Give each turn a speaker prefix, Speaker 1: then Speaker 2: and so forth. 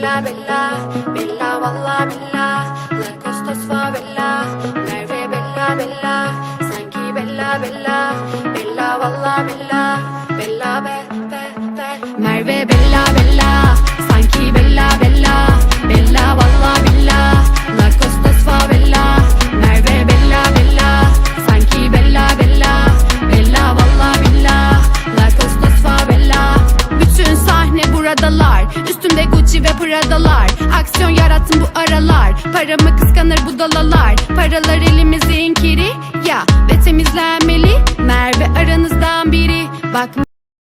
Speaker 1: Sanki Bella Bella Bella valla Bella. La Costos Favela Merve Bella Bella Sanki Bella Bella Bella valla Bella Bella be be be Üstümde Gucci ve Prada'lar. Aksiyon yarattım bu aralar. Paramı kıskanır bu dalalar. Paralar elimizin kiri Ya ve temizlenmeli. Merve aranızdan biri. Bak